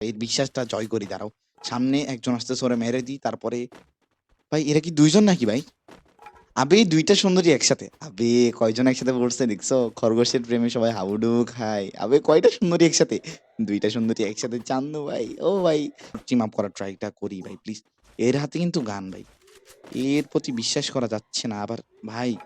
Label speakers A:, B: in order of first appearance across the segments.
A: এই বিশ্বাসটা জয় করি, দাঁড়াও। সামনে একজন আসতেছে ওরা মেরে দিই, তারপরে ভাই, এরা কি দুইজন নাকি ভাই? আবে দুইটা সুন্দরী একসাথে। আবে, কয়জন একসাথে পড়ছে দেখছ? খরগোশের প্রেমে সবাই হাবুডু খায়। আবে, কয়টা সুন্দরী একসাথে? দুইটা সুন্দরী একসাথে, চান্দু ভাই, ও ভাই। টিম আপ করার ট্রাইটা করি ভাই প্লিজ এর হাতে কিন্তু গান ভাই। এর প্রতি বিশ্বাস করা যাচ্ছে না, আবার ভাই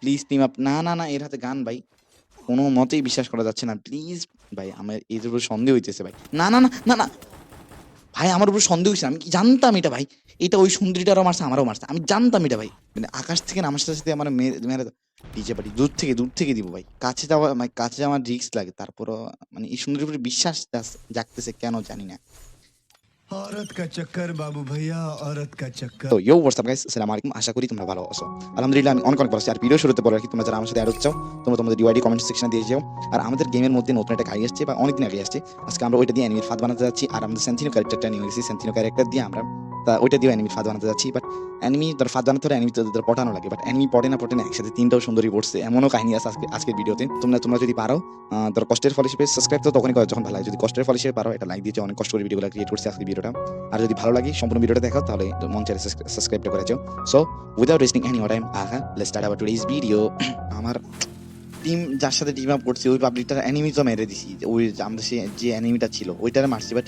A: প্লিজ টিম আপ না না না, এর হাতে গান ভাই। কোনো মতেই বিশ্বাস করা যাচ্ছে না প্লিজ ভাই, আমার এর উপর সন্দেহ হইতেছে ভাই। না না না না না। ভাই, আমার উপর সন্দেহ হয়েছে আমি জানতাম এটা ভাই? এটা ওই সুন্দরীটারও মারছে, আমারও মারছে। আমি জানতাম এটা ভাই। মানে আকাশ থেকে আমার সাথে সাথে আমার মেরে ডিজে পাটি দূর থেকে দূর থেকে দিব ভাই। কাছে যাওয়া মানে কাছে যাওয়ার রিস্ক লাগে। তারপরও মানে এই সুন্দরীর উপরে বিশ্বাস জাগতেছে, কেন জানি না।
B: औरत का चक्कर बाबू भैया औरत का चक्कर
A: তো ইউ হোয়াটসঅ্যাপ গাইস আসসালামু আলাইকুম আশা করি তোমরা ভালো আছো আলহামদুলিল্লাহ আমি অনেক অনেক ভালো আছি আর ভিডিও শুরুতে বলে রাখি তোমরা যারা আমার সাথে অ্যাড হচ্ছ তোমরা তোমাদের ডিওয়াইডি কমেন্ট সেকশনে দিয়ে যাও আর আমাদের গেমের মধ্যে নতুন একটা গাড়ি আসছে বা অনেকদিন আগে আসছে আজকে আমরা ওইটা দিয়ে অ্যানিমির ফাঁদ বানাতে যাচ্ছি আর আমাদের সেন্টিনো ক্যারেক্টারটা নিয়ে গেছি সেন্টিনো ক্যারেক্টার দিয়ে আমরা তা ওইটা দিয়ে অ্যানিমির ফাঁদ বানাতে যাচ্ছি বাট অ্যানিমি ধর ফাঁদ বানাতে অ্যানিমি তোদের পটানো লাগে বাট অ্যানিমি পটে না পটে না, একসাথে তিনটাও সুন্দরী পড়ছে, এমনও কাহিনী আছে আজকে আজকের ভিডিওতে। তোমরা তোমরা যদি পারো ধর কষ্টের ফল হিসেবে সাবস্ক্রাইব তো তখনই করো, যখন ভালো লাগে। যদি কষ্টের ফল হিসেবে পারো এটা লাইক দিয়েছে, অনেক কষ্ট করে ভিডিওগুলো ক্রিয়েট করছে আজকে ভিডিওটা। আর যদি ভালো লাগে, সম্পূর্ণ ভিডিওটা দেখো তাহলে মন চাইলে সাবস্ক্রাইবটা করেছ so without wasting any time আহা let's start our today's video আমার টিম যার সাথে টিম আপ করছি, ওই পাবলিকটার অ্যানিমি তো মেরে দিছি। ওই আমাদের সে যে অ্যানিমিটা ছিল, ওইটারে মারছি বাট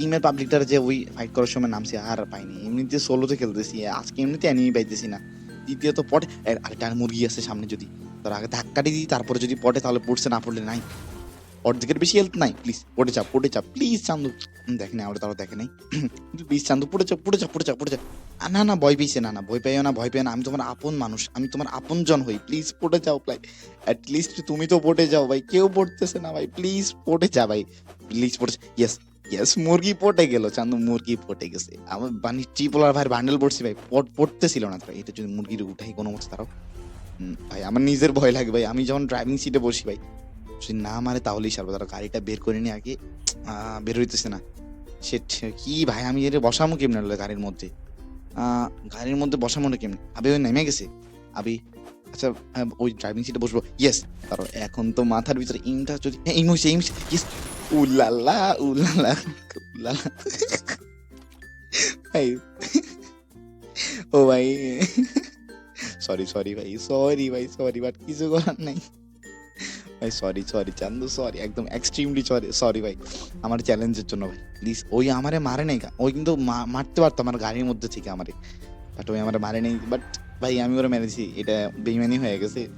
A: টিমের পাবলিকটার যে ওই ফাইট করার সময় নামছে আর পাইনি। এমনিতে সোলোতে খেলতেছি আজকে এমনিতে অ্যানিমি পাইতেছি না। দ্বিতীয়ত পটে আরেকটা মুরগি আছে সামনে যদি তার আগে ধাক্কাটি দিই তারপরে যদি পটে তাহলে পড়ছে না পড়লে নাই। অর্ধেকের বেশি হেলথ নাই প্লিজ পড়ে যা পড়ে যা প্লিজ চান্দু। দেখে নাই আমরা তারা দেখে নাই। প্লিজ চান্দু পড়ে যা পড়ে যা পড়ে যা পড়ে আ, না না ভয় পেয়েছে না না ভয় পেও না ভয় পেও না আমি তোমার আপন মানুষ আমি তোমার আপন জন হই প্লিজ পড়ে যাও প্লাই লিস্ট তুমি তো পড়ে যাও ভাই কেউ পড়তেছে না ভাই প্লিজ পড়ে যা ভাই প্লিজ পড়ে ইয়েস ইয়েস মুরগি পটে গেল, চান্দু মুরগি পটে গেছে। আমার বানি ট্রিপলার ভাই বান্ডেল পড়ছি ভাই, পট, পড়তেছিল না তো এটা যদি মুরগির উঠাই কোনো মতো তারাও। ভাই, আমার নিজের ভয় লাগে ভাই, আমি যখন ড্রাইভিং সিটে বসি ভাই যদি না মারে তাহলেই সারবো তারা গাড়িটা বের করে নিয়ে আগে বের হইতেছে না। সে কি ভাই, আমি এর বসামো কেমনে হলো গাড়ির মধ্যে? গাড়ির মধ্যে বসামো না কেমনে? আবে, ওই নেমে গেছে। আবি আচ্ছা ওই ড্রাইভিং সিটে বসবো। ইয়েস তারপর এখন তো মাথার ভিতরে ইমটা যদি ইম হয়েছে ইম ইয়েস উল্লাল্লা উল্লাল্লা উল্লাল্লা ভাই ও ভাই সরি সরি ভাই সরি ভাই সরি বাট কিছু করার নাই। ভাই সরি সরি চান্দু সরি একদম এক্সট্রিমলি সরি সরি ভাই আমার চ্যালেঞ্জের জন্য ভাই প্লিজ ওই আমারে মারে নাই। ওই কিন্তু মারতে পারতো আমার গাড়ির মধ্যে থেকে আমারে। বাট ওই আমার মারে নেই। বাট ভাই, আমি ওরা মেরেছি। এটা বেইমানি হয়ে গেছে।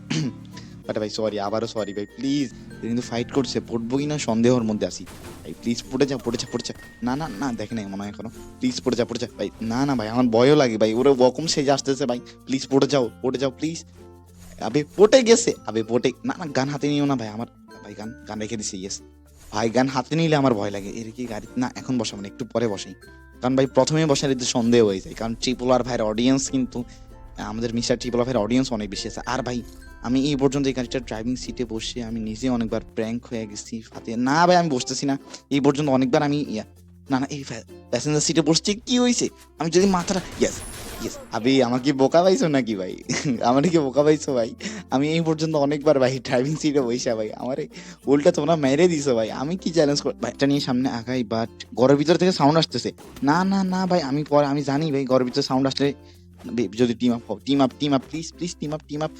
A: বাট ভাই সরি আবারও সরি ভাই প্লিজ কিন্তু ফাইট করছে, পড়ব কি না সন্দেহের মধ্যে আসি ভাই প্লিজ পড়ে যা পড়ে যা, পড়ে না না না, দেখে নাই মনে হয় এখনও। প্লিজ পড়ে যা, পড়ে ভাই, না না, ভাই, আমার ভয়ও লাগে, ভাই, ওরা ওরকম সেজে আসতেছে, ভাই। প্লিজ পড়ে যাও পড়ে যাও প্লিজ আবে, পটে গেছে। আবে, পটে। না না, গান হাতে নিও না, ভাই, আমার ভাই, গান গান রেখে দিছি ইয়েস ভাই, গান হাতে নিলে আমার ভয় লাগে। এর কি গাড়ি না, এখন বসাবো না, একটু পরে বসাই। কারণ ভাই, প্রথমে বসার এতে সন্দেহ হয়ে যায়। কারণ ট্রিপল আর ভাইয়ের অডিয়েন্স কিন্তু আমাদের মিস্টার ট্রিপল আর ভাইয়ের অডিয়েন্স অনেক বেশি আছে। আর ভাই আমি এই পর্যন্ত এই গাড়িটা ড্রাইভিং সিটে বসে আমি নিজে অনেকবার প্র্যাঙ্ক হয়ে গেছি ফাতে না ভাই আমি বসতেছি না। এই পর্যন্ত অনেকবার আমি না না, এই প্যাসেঞ্জার সিটে বসছি, কি হয়েছে আমি যদি মাথাটা ইয়েস ইয়েস আবে, আমাকে বোকা পাইছো নাকি ভাই? আমার কি বোকা পাইছো ভাই? আমি এই পর্যন্ত অনেকবার ভাই ড্রাইভিং সিটে বসে ভাই, আমারে উল্টা তোমরা মেরে দিছো ভাই। আমি কি চ্যালেঞ্জ কর ভাইটা নিয়ে সামনে আগাই বাট ঘরের ভিতর থেকে সাউন্ড আসতেছে। না না না ভাই, আমি পর আমি জানি ভাই, ঘরের ভিতরে সাউন্ড আসলে যদি team up team up team up please please team up team up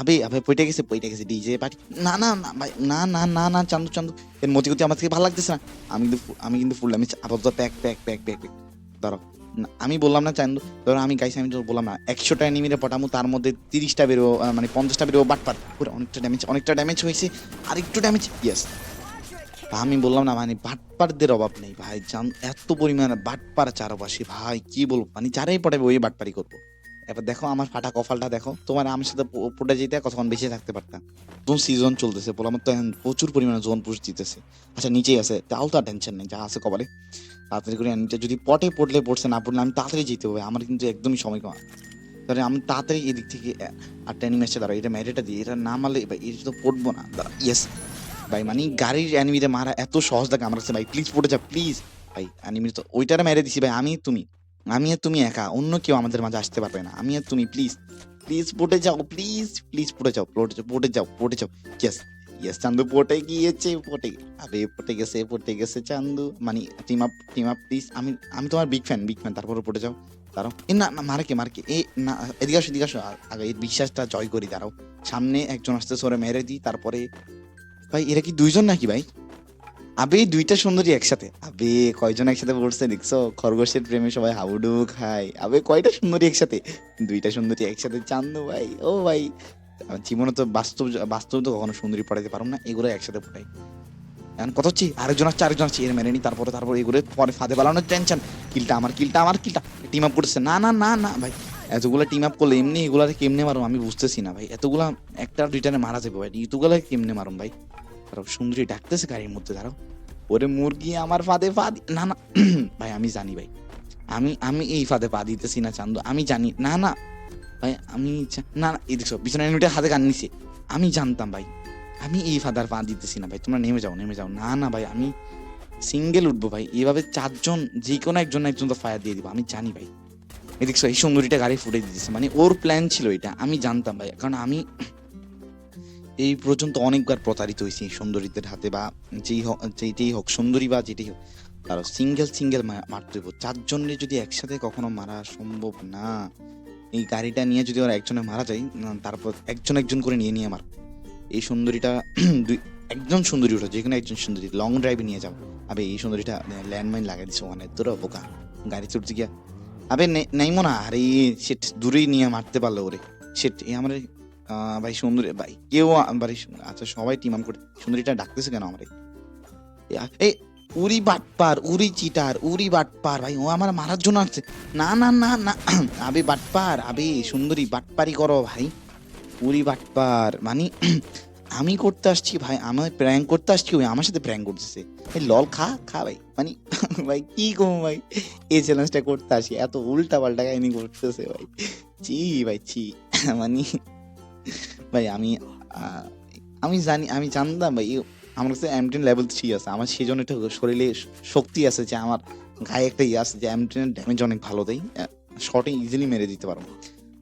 A: আবে আবে, পইটা গেছে পইটা গেছে ডিজে পার্টি না না না, ভাই, না না না না চান্দু চান্দু এর মতি গতি আমার থেকে ভালো লাগতেছে না। আমি কিন্তু আমি কিন্তু ফুল আমি আপাতত pack pack pack pack pack ধরো আমি বললাম না চান্দু ধরো আমি গাইছি, আমি বললাম না, একশোটা এনিমিরে পটামু, তার মধ্যে তিরিশটা বেরো মানে পঞ্চাশটা বেরো বাটপার পুরো অনেকটা ড্যামেজ অনেকটা ড্যামেজ হয়েছে আর একটু ড্যামেজ ইয়েস আমি বললাম না মানে বাটপারদের অভাব নেই, ভাই এত পরিমাণে বাটপার চারপাশে, ভাই, কি বলব মানে যারাই পটাবে, ওই বাটপারি করব। এবার দেখো আমার ফাটা কপালটা দেখো। তোমার আমার সাথে প- যেতে কতক্ষণ বেঁচে থাকতে পারতাম? জোন সিজন চলতেছে বলে আমার তো এখন প্রচুর পরিমাণে জোন পুষ দিতেছে। আচ্ছা নিচেই আছে তাও তো আর টেনশন নেই যা আছে কপালে। তাড়াতাড়ি করে নিচে যদি পটে পড়লে পড়ছে না পড়লে আমি তাড়াতাড়ি যেতে হবে আমার কিন্তু একদমই সময় কম। তাহলে আমি তাড়াতাড়ি এদিক থেকে আহ, আটটা অ্যানিমেশটা দাঁড়া এটা ম্যারেটা দিই এটা না মারলে ভাই এটা তো পড়ব না। দাঁড়া ইয়েস ভাই মানে গাড়ির অ্যানিমিতে মারা এত সহজ লাগে আমার কাছে ভাই প্লিজ পড়ে যা প্লিজ ভাই অ্যানিমি তো ওইটারে মেরে দিছি ভাই আমি তুমি। আমি আর তুমি একা, অন্য কেউ আমাদের মাঝে আসতে পারবে না। আমি আর তুমি প্লিজ প্লিজ পড়ে যাও প্লিজ প্লিজ পড়ে যাও পড়ে যাও পড়ে যাও পড়ে যাও। ইয়েস ইয়েস চান্দু পটে গিয়েছে পটে আরে পটে গেছে পটে গেছে চান্দু। মানে team up team up please আমি আমি তোমার বিগ ফ্যান বিগ ফ্যান তারপরে পটে যাও, দাঁড়াও। এ না না মারকে মারকে এ, না, এদিকে আসো এদিকে আসো। আগে এই বিশ্বাসটা জয় করি, দাঁড়াও। সামনে একজন আসতে সরে মেরে দিই, তারপরে ভাই, এরা কি দুইজন নাকি ভাই? আবে, দুইটা সুন্দরী একসাথে। আবে, কয়জন একসাথে পড়ছে দেখছ? খরগোশের প্রেমে সবাই হাবুডু খায়। আবে, কয়টা সুন্দরী একসাথে? দুইটা সুন্দরী একসাথে চান্দু ভাই, ও ভাই। জীবনে তো বাস্তব বাস্তব তো কখনো সুন্দরী পড়াইতে পারব না এগুলো একসাথে পড়াই। এখন কত হচ্ছে, আরেকজন আসছে আরেকজন আসছে, এর মেনে নি, তারপরে তারপরে এগুলো পরে ফাঁদে বালানোর টেনশন কিলটা আমার কিলটা আমার, কিলটা। টিম আপ করতেছে, না না না না, ভাই। এতগুলো টিম আপ করলে এমনি এগুলাতে কেমনে মারুম? আমি বুঝতেছি না, ভাই। এতগুলা, একটা রিটার্নে মারা যাবে, ভাই। এতগুলা কেমনে মারুম, ভাই? তারপর সুন্দরী ডাকতেছে গাড়ির মধ্যে, দাঁড়াও। ওরে মুরগি আমার ফাঁদে দি- না না, ভাই আমি জানি ভাই। আমি আমি এই ফাঁদে পা দিতেছি না চান্দু, আমি জানি, না না, ভাই আমি না না, এই দেখছ পিছনে এনিমিটা হাতে গান নিছে। আমি জানতাম ভাই, আমি এই ফাদার পা দিতেছি না ভাই, তোমরা নেমে যাও নেমে যাও। না না ভাই, আমি সিঙ্গেল উঠবো ভাই, এভাবে চারজন যে কোনো একজন একজন তো ফায়ার দিয়ে দিব, আমি জানি ভাই। দেখছ, এই সুন্দরীটা গাড়ি ফুটে দিতেছে মানে ওর প্ল্যান ছিল এটা, আমি জানতাম ভাই, কারণ আমি এই পর্যন্ত অনেকবার প্রতারিত হয়েছি সুন্দরীদের হাতে বা যেই হোক যেইটাই হোক, সুন্দরী বা যেটাই হোক তারও সিঙ্গেল সিঙ্গেল মারতে হইব। চারজনে যদি একসাথে কখনো মারা সম্ভব না, এই গাড়িটা নিয়ে যদি ওরা একজনে মারা যায় তারপর একজন একজন করে নিয়ে নিয়ে আমার এই সুন্দরীটা দুই একজন সুন্দরী ওঠা যে কোনো একজন সুন্দরী লং ড্রাইভে নিয়ে যাব আবে, এই সুন্দরীটা ল্যান্ডমাইন লাগাই দিছে ওখানে তোর বোকা গাড়ি চড়তে গিয়া। আবে, নে- নাইমো না, আরে সেট দূরেই নিয়ে মারতে পারল ওরে। সেট এই আমার ভাই সুন্দরী, ভাই। কেউ ভাই আচ্ছা সবাই টিম আম করে সুন্দরীটা ডাকতেছে কেন আমার? এই উরি বাটপার, উরি চিটার, উরি বাটপার, ভাই, ও আমার মারার জন্য আসছে। না না না না, আবে বাটপার, আবে সুন্দরী বাটপারি করো ভাই। উরি বাটপার মানে আমি করতে আসছি ভাই, আমি প্র্যাঙ্ক করতে আসছি, ওই আমার সাথে প্র্যাঙ্ক করতেছে। এই লল, খা খা ভাই। মানে ভাই, কি কম ভাই? এই চ্যালেঞ্জটা করতে আসি, এত উল্টা পাল্টা কাহিনী করতেছে ভাই। চি ভাই চি মানে ভাই, আমি আমি জানি, আমি জানতাম ভাই আমার কাছে এমটেন লেভেল থ্রি আছে। আমার সেই জন্য একটু শরীরে শক্তি আছে যে আমার গায়ে একটা ইয়ে আছে যে এমটেনের ড্যামেজ অনেক ভালো দেয় শর্টে ইজিলি মেরে দিতে পারব।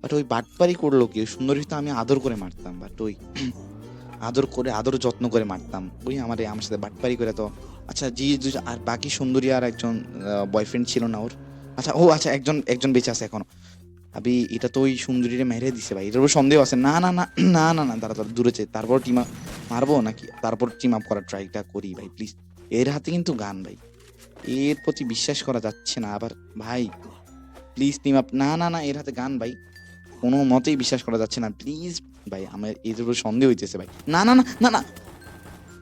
A: বাট ওই বাটপারি করল কি সুন্দরী তো আমি আদর করে মারতাম বাট ওই আদর করে, আদর যত্ন করে মারতাম। ওই আমার আমার সাথে বাটপারি করে তো আচ্ছা জি আর বাকি সুন্দরী আর একজন বয়ফ্রেন্ড ছিল না ওর। আচ্ছা ও আচ্ছা একজন একজন বেঁচে আছে এখনও। আবি এটা তো ওই সুন্দরীরে মেরে দিছে ভাই এটার উপর সন্দেহ আছে না না না না না না দাঁড়া দাঁড়া দূরে তারপর টিম আপ মারবো নাকি তারপর টিম আপ করার ট্রাইটা করি ভাই প্লিজ এর হাতে কিন্তু গান ভাই এর প্রতি বিশ্বাস করা যাচ্ছে না আবার ভাই প্লিজ টিম আপ না না না এর হাতে গান ভাই কোনো মতেই বিশ্বাস করা যাচ্ছে না প্লিজ ভাই আমার এর উপর সন্দেহ হইতেছে ভাই না না না না না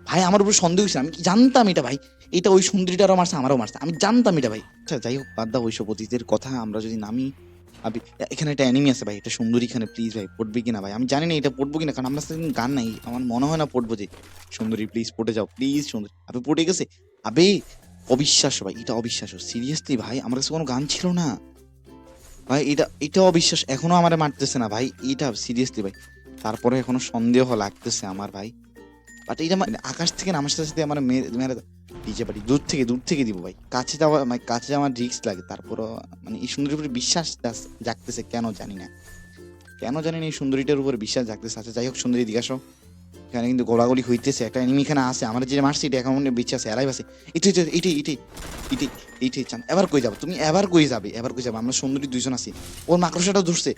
A: ভাই আমার উপর সন্দেহ হয়েছে আমি কি জানতাম এটা ভাই এটা ওই সুন্দরীটারও মারছে আমারও মারছে আমি জানতাম এটা ভাই আচ্ছা যাই হোক বাদ দাও ওইসব অতীতের কথা আমরা যদি নামি আবি, এখানে একটা অ্যানিমি আছে ভাই, এটা সুন্দরী এখানে প্লিজ ভাই, পড়বে কিনা ভাই? আমি জানি না এটা পড়ব কিনা, কারণ আমার সাথে গান নাই, আমার মনে হয় না পড়ব যে, সুন্দরী প্লিজ পড়ে যাও প্লিজ সুন্দরী। আবে পড়ে গেছে? আবে অবিশ্বাস ভাই, এটা অবিশ্বাস সিরিয়াসলি ভাই, আমার কাছে কোনো গান ছিল না। ভাই, এটা এটা অবিশ্বাস এখনও আমার মারতেছে না ভাই, এটা সিরিয়াসলি ভাই। তারপরে এখনও সন্দেহ লাগতেছে আমার ভাই। বাট এটা আকাশ থেকে নামার সাথে সাথে আমার মেরে মেরে ডিজে পারি দূর থেকে দূর থেকে দিব ভাই। কাছে যাওয়া মানে কাছে যাওয়ার রিক্স লাগে। তারপরও মানে এই সুন্দরীর উপরে বিশ্বাস জাগতেছে, কেন জানি না। কেন জানি না এই সুন্দরীটার উপরে বিশ্বাস জাগতেছে। আচ্ছা যাই হোক, সুন্দরী দিকে আসো। এখানে কিন্তু গোলাগুলি হইতেছে। একটা এনিমি এখানে আছে আমার যে মারছি, এটা এখন বেঁচে আছে এরাই আছে। এটাই এটাই এটাই এটাই এইটাই চান, এবার কই যাব? তুমি এবার কই যাবে? এবার কই যাবে? আমরা সুন্দরী দুইজন আছি। ওর মাকড়সাটা ধরছে।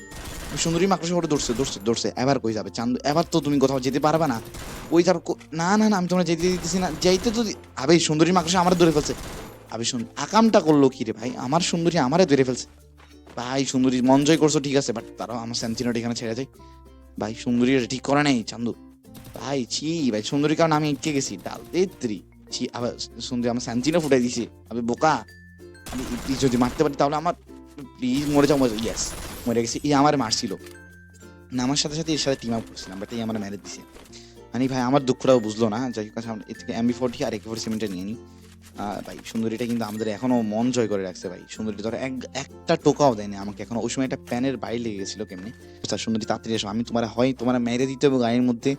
A: সুন্দরী মাকড়সা ওটা ধরছে ধরছে ধরছে, এবার কই যাবে? চান্দ, এবার তো তুমি কোথাও যেতে পারবে না। ওই কো- না না না, আমি তোমরা যেতে দিতেছি না। যাইতে তো আবে সুন্দরী মাকড়সা আমার ধরে ফেলছে। আবে, শুন, আকামটা করল কি রে ভাই? আমার সুন্দরী আমারে ধরে ফেলছে। ভাই সুন্দরী মন জয় করছ, ঠিক আছে বাট তারাও আমার সেন্টিনোটা এখানে ছেড়ে যায় ভাই, সুন্দরী ঠিক করে নাই, চান্দু। ভাই, ছি ভাই, সুন্দরী কারণ আমি এঁকে গেছি, ডাল তেত্রি ছি, আবার সুন্দরী আমার স্যান্টিনো ফুটাই দিছে আমি বোকা। আমি যদি মারতে পারি তাহলে আমার প্লিজ মরে যাও ইয়েস মরে গেছি। এই আমার মারছিল। না, আমার সাথে সাথে এর সাথে টিম আপ করছিলাম বাট এই আমার মেরে দিছে। মানে ভাই, আমার দুঃখটাও বুঝলো না, যাই হোক আমরা এর থেকে এমবি ফোর্টি আর একে ফোর সিমেন্টটা নিয়ে নিই ভাই, সুন্দরীটা কিন্তু আমাদের এখনও মন জয় করে রাখছে, ভাই। সুন্দরী ধরো, এক, একটা টোকাও দেয়নি আমাকে এখনও ওই সময় একটা প্যানের বাইরে লেগে গেছিল কেমনি? আচ্ছা সুন্দরী, তাড়াতাড়ি এসো আমি তোমার হয়, তোমার মেরে দিতে হবে গায়ের মধ্যে।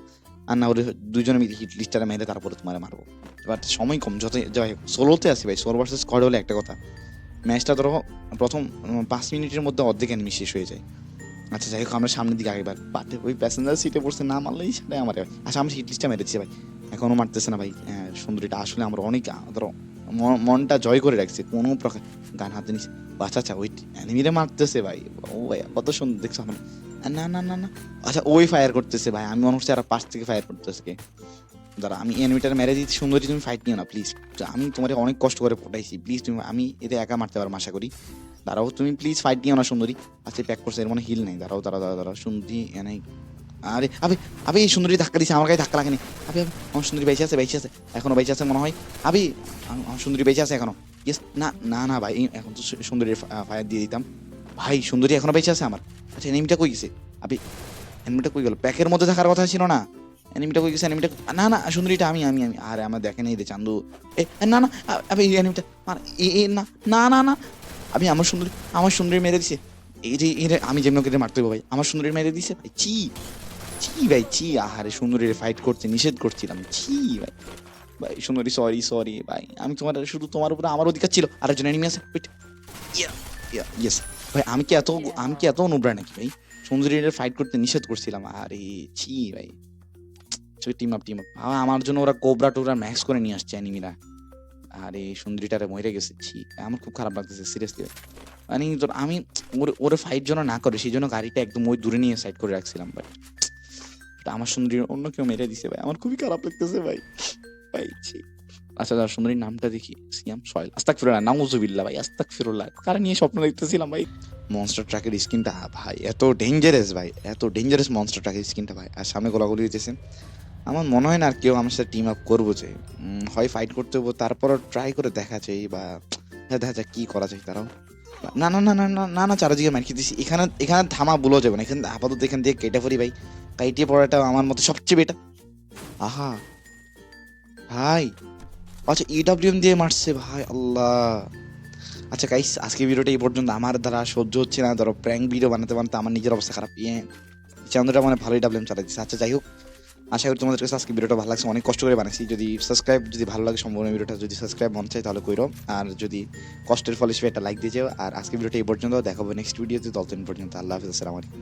A: আর না ওরে দুজনে মিলে হিট লিস্টারে মেরে তারপরে তোমার মারবো। এবার সময় কম যত যাই হোক সোলোতে আসি ভাই সোলো ভার্সেস স্কোয়াড হলে একটা কথা। ম্যাচটা ধরো, প্রথম পাঁচ মিনিটের মধ্যে অর্ধেক এনিমি শেষ হয়ে যায়। আচ্ছা যাই হোক, আমরা সামনের দিকে আগেবার পাটে ওই প্যাসেঞ্জার সিটে বসে না মারলেই সেটাই আমার আচ্ছা আমি সিট লিস্টটা মেরেছি ভাই। এখনও মারতেছে না ভাই হ্যাঁ সুন্দরীটা। আসলে আমরা অনেক ধরো মনটা জয় করে রাখছে, কোনো প্রকার গান হাতে নিচ্ছে আচ্ছা আচ্ছা ওই অ্যানিমিরে মারতেছে ভাই। ও ভাই, কত সুন্দর, দেখছ? আমার না না না না। আচ্ছা ওই ফায়ার করতেছে ভাই। আমি মনে হচ্ছে আর পাশ থেকে ফায়ার করতেছে কে। দাঁড়া আমি এনিমিটার মেরে দিচ্ছি সুন্দরী তুমি ফাইট নিও না প্লিজ আমি তোমাকে অনেক কষ্ট করে পটাইছি। প্লিজ তুমি আমি এতে একা মারতে পারব আশা করি। দাঁড়াও তুমি প্লিজ ফাইট নিও না সুন্দরী। আচ্ছা প্যাক করছে এর মানে হিল নেই। দাঁড়াও দাঁড়াও দাঁড়াও দাঁড়াও সুন্দরী এনে আরে আবে আবে এই সুন্দরী ধাক্কা দিচ্ছে আমার গায়ে ধাক্কা লাগেনি। আবে আবে, আমার সুন্দরী বেঁচে আছে বেঁচে আছে। এখনও বেঁচে আছে মনে হয়। আবে আমার সুন্দরী বেঁচে আছে এখনও। ইয়েস না না না ভাই এখন তো সুন্দরীর ফায়ার দিয়ে দিতাম। ভাই, সুন্দরী এখনও বেঁচে আছে আমার। আচ্ছা এনিমিটা কই গেছে? আবে এনিমিটা কই গেল? প্যাকের মধ্যে থাকার কথা ছিল না। এনিমিটা কই গেছে? এনিমিটা না না, সুন্দরীটা আমি আমি আমি। আরে, আমার দেখে নেই রে চান্দু। এ না না, আ- আবে, এই এনিমিটা মার এ না না না না। আমি আমার সুন্দরী আমার সুন্দরী মেরে দিছে। এই যে এর আমি যেমন কেটে মারতে ভাই। আমার সুন্দরী মেরে দিছে ভাই। চি চি ভাই চি আহারে, সুন্দরীর ফাইট করতে নিষেধ করছিলাম। চি ভাই। ভাই, সুন্দরী সরি সরি ভাই। আমি তোমার, শুধু তোমার উপরে আমার অধিকার ছিল। আর একজন এনিমি আছে ইয়া ইয়া ইয়েস ভাই আমি কি এত আমি কি এত অনুব্রা নাকি ভাই? সুন্দরীর ফাইট করতে নিষেধ করছিলাম আরে ছি ভাই। টিম আপ টিম আপ আমার জন্য ওরা কোবরা টোবরা ম্যাক্স করে নিয়ে আসছে অ্যানিমিরা আরে সুন্দরীটারে মরে গেছে ছি। আমার খুব খারাপ লাগতেছে সিরিয়াসলি মানে আমি ওর ওরে ফাইট যেন না করে সেই জন্য গাড়িটা একদম ওই দূরে নিয়ে সাইড করে রাখছিলাম বাট আমার সুন্দরী অন্য কেউ মেরে দিছে ভাই। আমার খুবই খারাপ লাগতেছে ভাই। ভাই ছি। আচ্ছা দাদা সুন্দরীর নামটা দেখি। সিয়াম সয়েল আস্তাক ফিরোল্লাহ নাউজুবিল্লাহ ভাই আস্তাক ফিরোল্লাহ কারণ নিয়ে স্বপ্ন দেখতেছিলাম ভাই? মনস্টার ট্রাকের স্কিনটা, ভাই, এত ডেঞ্জারাস ভাই, এত ডেঞ্জারাস মনস্টার ট্রাকের স্কিনটা ভাই। আর সামনে গোলাগুলি হইতেছে। আমার মনে হয় না আর কেউ আমার সাথে টিম আপ করব যে হয় ফাইট করতে হব, তারপরও ট্রাই করে দেখা যায় বা হ্যাঁ দেখা যাক কী করা যায় তারাও। না না না না না না না, চারদিকে মার খেতেছি। এখানে এখানে থামা বলো যাবে না। এখানে, আপাতত এখান দিয়ে কেটে পড়ি ভাই। কাইটে পড়াটা আমার মতো সবচেয়ে বেটার আহা। ভাই আচ্ছা ইডাব্লিউএম দিয়ে মারছে, ভাই আল্লাহ। আচ্ছা গাইস আজকে ভিডিওটা এই পর্যন্ত। আমার দ্বারা সহ্য হচ্ছে না, ধরো প্র্যাঙ্ক ভিডিও বানাতে বানাতে আমার নিজের অবস্থা খারাপ। ইয়ে চ্যানেলটা মানে ভালোই ডাবলিএম চালাই দিচ্ছে আচ্ছা যাই হোক, আশা করি তোমাদের কাছে আজকে ভিডিওটা ভালো লাগছে। অনেক কষ্ট করে বানাইছি। যদি সাবস্ক্রাইব যদি ভালো লাগে সম্পূর্ণ ভিডিওটা যদি সাবস্ক্রাইব মন চাই তাহলে কইরো। আর যদি কষ্টের ফলে সে একটা লাইক দিয়ে যাও। আর আজকে ভিডিওটা এই পর্যন্ত। দেখাবো নেক্সট ভিডিওতে ততদিন পর্যন্ত আল্লাহ হাফিজ, আসসালামু আলাইকুম।